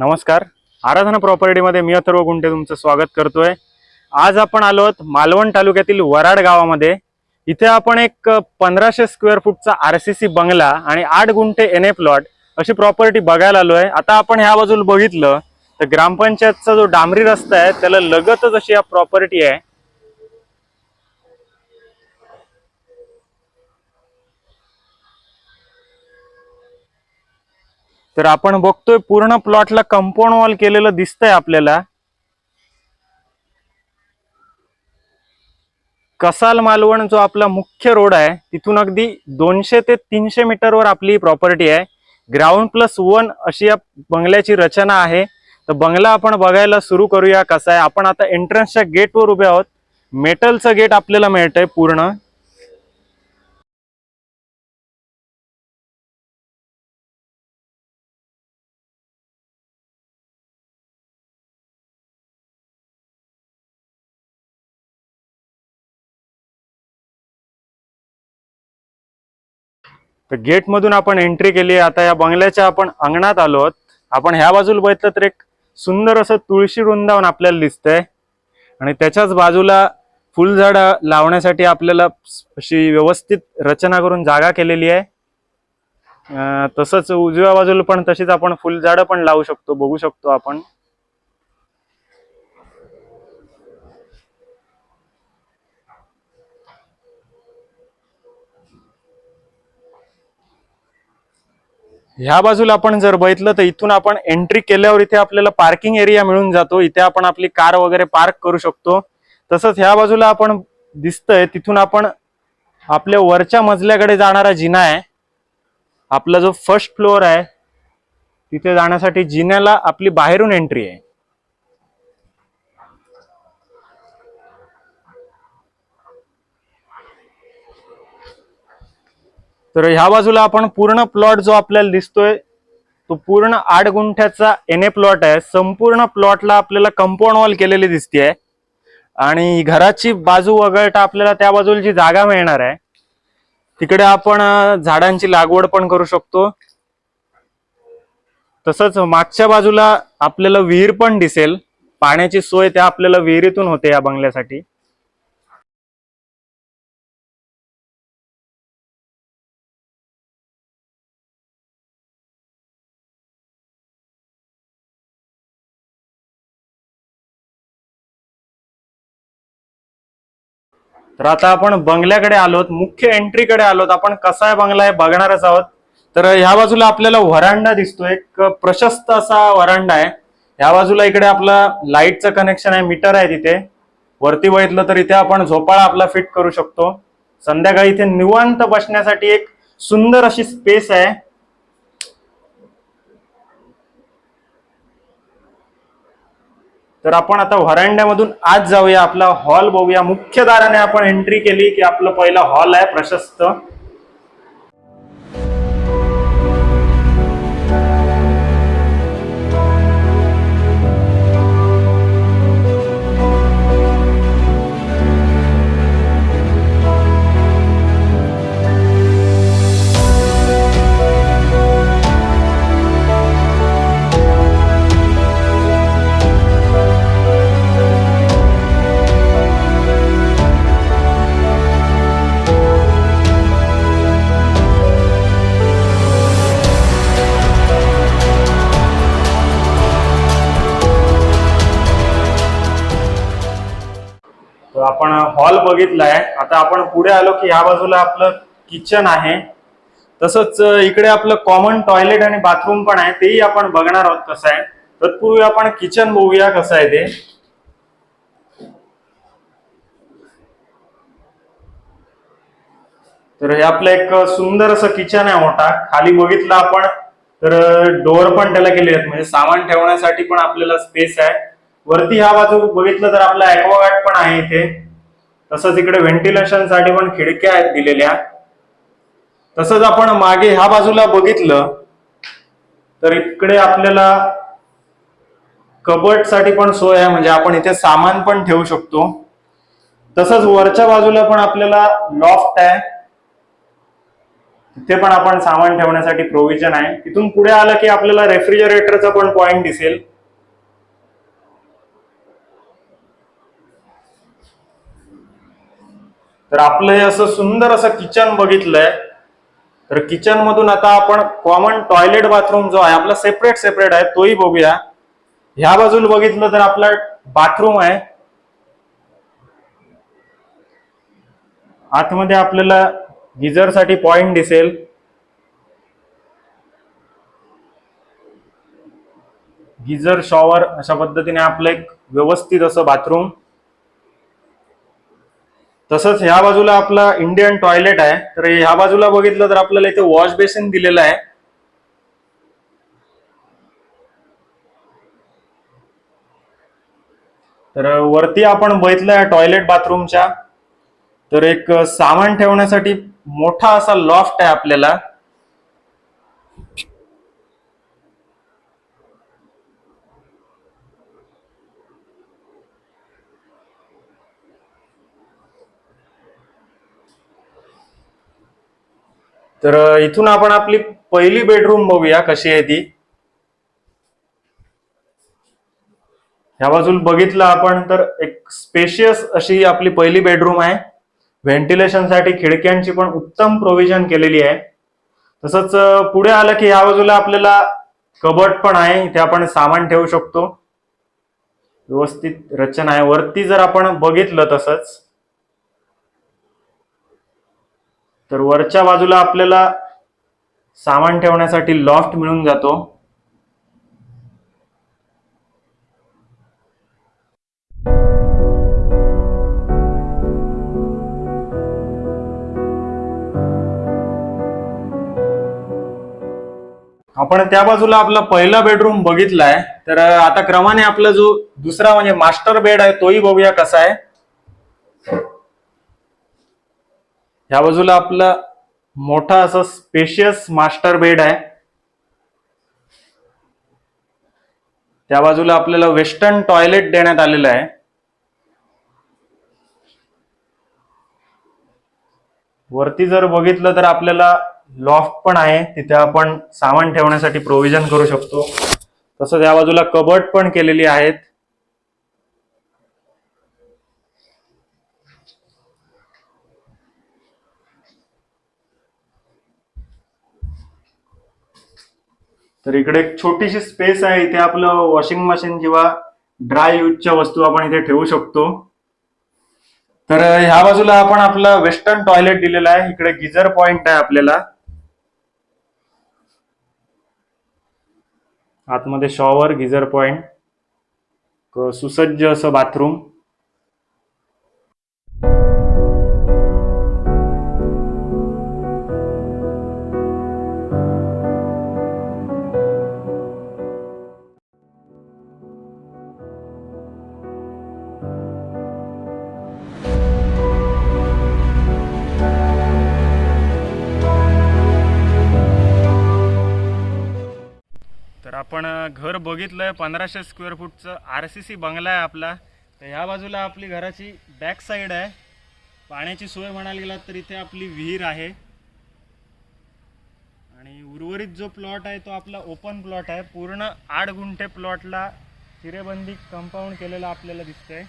नमस्कार. आराधना प्रॉपर्टीमध्ये मी अथर्व गुंटे तुमचं स्वागत करतोय. आज आपण आलो आहोत मालवण तालुक्यातील वराड गावामध्ये. इथे आपण एक पंधराशे स्क्वेअर फूटचा आर सी सी बंगला आणि आठ गुंठे एन ए प्लॉट अशी प्रॉपर्टी बघायला आलोय आता आपण ह्या बाजूला बघितलं तर ग्रामपंचायतचा जो डांबरी रस्ता आहे त्याला लगतच अशी या प्रॉपर्टी आहे. तर आपण बघतोय पूर्ण प्लॉटला कंपाऊंड वॉल केलेलं दिसतंय आपल्याला. कसाल मालवण जो आपला मुख्य रोड आहे तिथून अगदी दोनशे ते तीनशे मीटरवर आपली प्रॉपर्टी आहे. ग्राउंड प्लस वन अशी या बंगल्याची रचना आहे. तर बंगला आपण बघायला सुरू करूया कसा आहे. आपण आता एंट्रन्सच्या गेटवर उभे आहोत. मेटलचं गेट आपल्याला मिळतंय पूर्ण. तर गेटमधून आपण एंट्री केली आता या बंगल्याच्या आपण अंगणात आलो आहोत. आपण ह्या बाजूला बघितलं तर एक सुंदर असं तुळशी वृंदावन आपल्याला दिसतंय. आणि त्याच्याच बाजूला फुलझाडं लावण्यासाठी आपल्याला अशी व्यवस्थित रचना करून जागा केलेली आहे. तसंच उजव्या बाजूला पण तशीच आपण फुलझाडं पण लावू शकतो बघू शकतो आपण. ह्या बाजूला आपण जर बघितलं तर इथून आपण एंट्री केल्यावर इथे आपल्याला पार्किंग एरिया मिळून जातो. इथे आपण आपली कार वगैरे पार्क करू शकतो. तसंच ह्या बाजूला आपण दिसतंय तिथून आपण आपल्या वरच्या मजल्याकडे जाणारा जिना आहे. आपला जो फर्स्ट फ्लोअर आहे तिथे जाण्यासाठी जिन्याला आपली बाहेरून एंट्री आहे. तर ह्या बाजूला आपण पूर्ण प्लॉट जो आपल्याला दिसतोय तो पूर्ण आठ गुंठ्याचा एन ए प्लॉट आहे. संपूर्ण प्लॉटला आपल्याला कंपाऊंड वॉल केलेली दिसते आणि घराची बाजू वगळता आपल्याला त्या बाजूला जी जागा मिळणार आहे तिकडे आपण झाडांची लागवड पण करू शकतो. तसंच मागच्या बाजूला आपल्याला विहीर पण दिसेल. पाण्याची सोय त्या आपल्याला विहिरीतून होते या बंगल्यासाठी. तर आता आपण बंगल्याकडे आलोत मुख्य एंट्रीकडे आलोत. आपण कसा आहे बंगला आहे बघणारच आहोत. तर ह्या बाजूला आपल्याला व्हरांडा दिसतो एक प्रशस्त असा व्हरांडा आहे. ह्या बाजूला इकडे आपला लाईटचं कनेक्शन आहे मीटर आहे तिथे. वरती बघितलं तर इथे आपण झोपाळा आपला फिट करू शकतो. संध्याकाळी इथे निवांत बसण्यासाठी एक सुंदर अशी स्पेस आहे. तर आपण आता व्हरांड्यामधून आज जाऊया. आपला हॉल बघूया. मुख्य दाराने आपण एंट्री केली की आपलं पहिला हॉल आहे प्रशस्त. आपण हॉल बघितलाय. आता आपण पुढे आलो की ह्या बाजूला आपलं किचन आहे. तसंच इकडे आपलं कॉमन टॉयलेट आणि बाथरूम पण आहे. तेही आपण बघणार आहोत कसं आहे. तत्पूर्वी आपण किचन बघूया कसं आहे ते. तर हे आपलं एक सुंदर असं किचन आहे मोठा. खाली बघितलं आपण तर डोअर पण त्याला केले आहेत. म्हणजे सामान ठेवण्यासाठी पण आपल्याला स्पेस आहे. वरती ह्या बाजू बघितलं तर आपला ऍक्वागार्ड पण आहे इथे. तसंच इकडे व्हेंटिलेशनसाठी पण खिडक्या आहेत दिलेल्या. तसंच आपण मागे ह्या बाजूला बघितलं तर इकडे आपल्याला कबर्डसाठी पण सोय आहे म्हणजे आपण इथे सामान पण ठेवू शकतो. तसंच वरच्या बाजूला पण आपल्याला लॉफ्ट आहे. तिथे पण आपण सामान ठेवण्यासाठी प्रोव्हिजन आहे. तिथून पुढे आलं की आपल्याला रेफ्रिजरेटरचा पण पॉइंट दिसेल. तर आपलं हे असं सुंदर असं किचन बघितलंय. तर किचन मधून आता आपण कॉमन टॉयलेट बाथरूम जो आहे आपला सेपरेट सेपरेट आहे तोही बघूया. ह्या बाजूला बघितलं तर आपला बाथरूम आहे. आतमध्ये आपल्याला गिझरसाठी पॉइंट दिसेल. गिझर शॉवर अशा पद्धतीने आपलं एक व्यवस्थित असं बाथरूम तसंच ह्या बाजूला आपला इंडियन टॉयलेट आहे. तर ह्या बाजूला बघितलं तर आपल्याला इथे वॉश बेसिन दिलेलं आहे. तर वरती आपण बघितलंय टॉयलेट बाथरूमच्या तर एक सामान ठेवण्यासाठी मोठा असा लॉफ्ट आहे आपल्याला. तर इथून आपण आपली पहिली बेडरूम बघूया कशी आहे ती. ह्या बाजूला बघितलं आपण तर एक स्पेशियस अशी आपली पहिली बेडरूम आहे. व्हेंटिलेशनसाठी खिडक्यांची पण उत्तम प्रोव्हिजन केलेली आहे. तसंच पुढे आलं की ह्या बाजूला आपल्याला कबट पण आहे. इथे आपण सामान ठेवू शकतो. व्यवस्थित रचना आहे. वरती जर आपण बघितलं तसंच तर वरच्या बाजूला आपल्याला सामान ठेवण्यासाठी लॉफ्ट मिळून जातो. आपण त्या बाजूला आपला पहिला बेडरूम बघितलाय. तर आता क्रमाने आपला जो दुसरा म्हणजे मास्टर बेड आहे तोही बघूया कसा आहे. ह्या बाजूला आपला मोठा असं स्पेशियस मास्टर बेड आहे. त्या बाजूला आपल्याला वेस्टर्न टॉयलेट देण्यात आलेलं आहे. वरती जर बघितलं तर आपल्याला लॉफ्ट पण आहे. तिथे आपण सामान ठेवण्यासाठी प्रोव्हिजन करू शकतो. तसंच या बाजूला कबर्ड पण केलेली आहेत. तर इकडे एक छोटीशी स्पेस आहे. इथे आपलं वॉशिंग मशीन किंवा ड्राय यूजच्या वस्तू आपण इथे ठेवू शकतो. तर ह्या बाजूला आपण आपला वेस्टर्न टॉयलेट दिलेला आहे. इकडे गिझर पॉइंट आहे आपल्याला. आतमध्ये शॉवर गिझर पॉइंट सुसज्ज असं बाथरूम तर आपण घर घर आहे पंधराशे स्क्वेअर फूटचं आर सी सी बंगला आहे आपला. तर ह्या बाजूला आपली घराची बॅक साईड आहे. पाण्याची सोय म्हणायला गेलात तर इथे आपली विहीर आहे. आणि उर्वरित जो प्लॉट आहे तो आपला ओपन प्लॉट आहे. पूर्ण आठ गुंठे प्लॉटला चिरेबंदी कंपाऊंड केलेलं आपल्याला दिसतंय.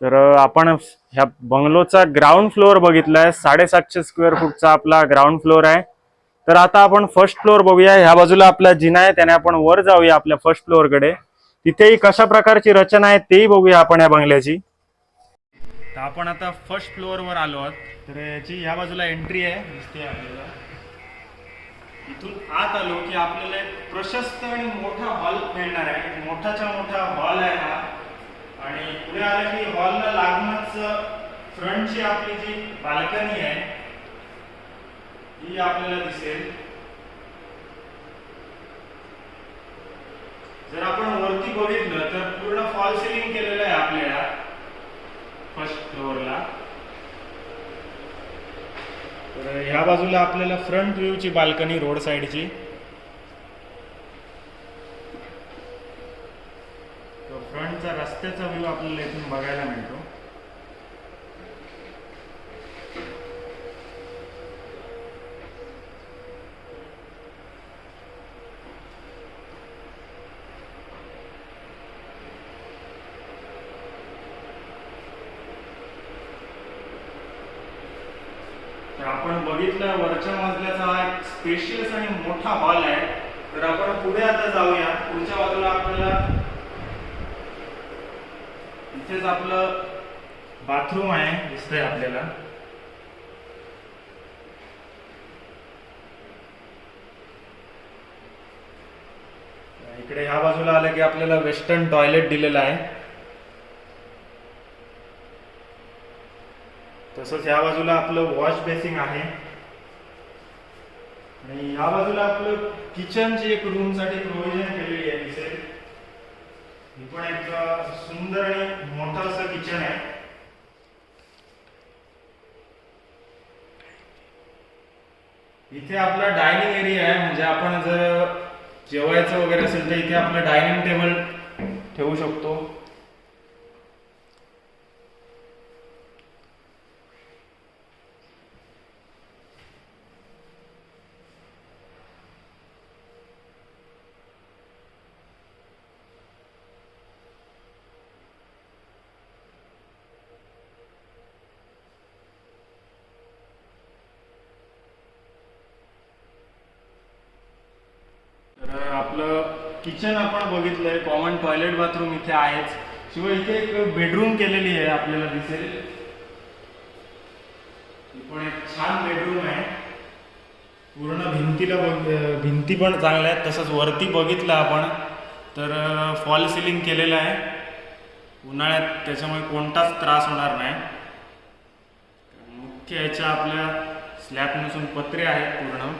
तर आपण ह्या बंगलोचा ग्राउंड फ्लोअर बघितलाय. साडेसातशे स्क्वेअर फूटचा आपला ग्राउंड फ्लोअर आहे. तर आता आपण फर्स्ट फ्लोअर बघूया. ह्या बाजूला आपला जिना आहे. त्याने आपण वर जाऊया आपल्या फर्स्ट फ्लोअरकडे. तिथेही कशा प्रकारची रचना आहे तेही बघूया आपण या बंगल्याची. तर आपण आता फर्स्ट फ्लोअर वर आलो आहोत. तर याची ह्या बाजूला एंट्री आहे. दिसते आपल्याला. इथून आत आलो की आपल्याला एक प्रशस्त आणि मोठा हॉल मिळणार आहे. मोठाच्या मोठा हॉल आहे हा. आणि पुढे आलं की हॉलला लागूनच फ्रंटची आपली जी बाल्कनी आहे ही आपल्याला दिसेल. जर आपण वरती बघितलं तर पूर्ण फॉल सिलिंग केलेलं आहे आपल्याला फर्स्ट फ्लोअरला तर ह्या बाजूला आपल्याला फ्रंट व्ह्यूची बाल्कनी रोड साईडची फ्रंटचा रस्त्याचा व्ह्यू आपल्याला इथून बघायला मिळतो. तर आपण बघितलं वरच्या मजल्याचा हा एक स्पेशियस आणि मोठा हॉल आहे. तर आपण पुढे आता जाऊया. पुढच्या बाजूला आपल्याला इथेच आपलं बाथरूम आहे दिसतंय आपल्याला इकडे ह्या बाजूला आलं की आपल्याला वेस्टर्न टॉयलेट दिलेलं आहे तसंच ह्या बाजूला आपलं वॉश बेसिंग आहे आणि ह्या बाजूला आपलं किचनची एक रूमसाठी प्रोव्हिजन केलेली आहे दिसेल ही पण एक सुंदर आणि मोठं असं किचन आहे. इथे आपला डायनिंग एरिया आहे म्हणजे आपण जर जेवायचं वगैरे असेल तर इथे आपलं डायनिंग टेबल ठेवू शकतो तर आपलं किचन आपण बघितलंय कॉमन टॉयलेट बाथरूम इथे आहेच. शिवाय इथे एक बेडरूम केलेली आहे आपल्याला दिसेल. पण एक छान बेडरूम आहे. पूर्ण भिंतीला बघ भिंती पण चांगल्या आहेत तसंच वरती बघितलं आपण. तर फॉल सिलिंग केलेलं आहे. उन्हाळ्यात त्याच्यामुळे कोणताच त्रास होणार नाही. मुख्य याच्या आपल्या स्लॅबनुसून पत्रे आहेत पूर्ण.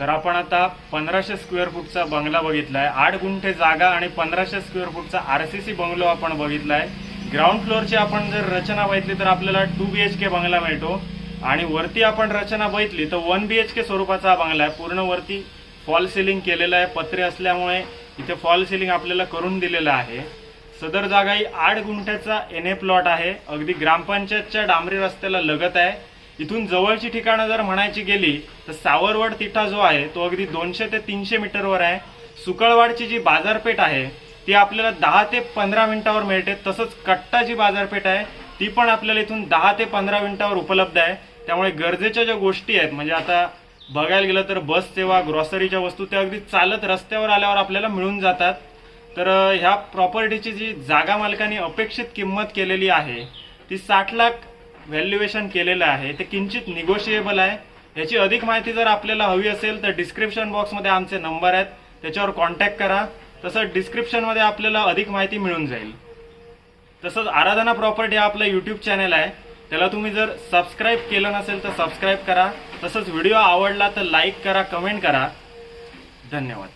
तर आपण आता पंधराशे स्क्वेअर फूटचा बंगला बघितलाय. आठ गुंठे जागा आणि पंधराशे स्क्वेअर फूटचा आर सी सी बंगलो आपण बघितलाय. ग्राउंड फ्लोअरची आपण जर रचना बघितली तर आपल्याला टू बी एच के बंगला मिळतो. आणि वरती आपण रचना बघितली तर वन बी एच के स्वरूपाचा हा बंगला आहे. पूर्ण वरती फॉल सिलिंग केलेलं आहे. पत्रे असल्यामुळे इथे फॉल सिलिंग आपल्याला करून दिलेलं आहे. सदर जागा ही आठ गुंठ्याचा एन ए प्लॉट आहे. अगदी ग्रामपंचायतच्या डांबरी रस्त्याला लगत आहे. इथून जवळची ठिकाणं जर म्हणायची गेली तर सावरवड तिठा जो आहे तो अगदी दोनशे ते तीनशे मीटरवर आहे. सुकळवाडची जी बाजारपेठ आहे ती आपल्याला दहा ते पंधरा मिनिटावर मिळते. तसंच कट्टा जी बाजारपेठ आहे ती पण आपल्याला इथून दहा ते पंधरा मिनिटावर उपलब्ध आहे. त्यामुळे गरजेच्या ज्या गोष्टी आहेत म्हणजे आता बघायला गेलं तर बस सेवा ग्रॉसरीच्या वस्तू त्या अगदी चालत रस्त्यावर आल्यावर आपल्याला मिळून जातात. तर ह्या प्रॉपर्टीची जी जागा मालकाने अपेक्षित किंमत केलेली आहे ती साठ लाख व्हॅल्युएशन केलेलं आहे ते किंचित निगोशिएबल आहे. याची अधिक माहिती जर आपल्याला हवी असेल तर डिस्क्रिप्शन बॉक्समध्ये आमचे नंबर आहेत. त्याच्यावर कॉन्टॅक्ट करा. तसंच डिस्क्रिप्शनमध्ये आपल्याला अधिक माहिती मिळून जाईल. तसंच आराधना प्रॉपर्टी हा आपलं यूट्यूब चॅनल आहे. त्याला तुम्ही जर सबस्क्राईब केलं नसेल तर सबस्क्राईब करा. तसंच व्हिडिओ आवडला तर लाईक करा कमेंट करा. धन्यवाद.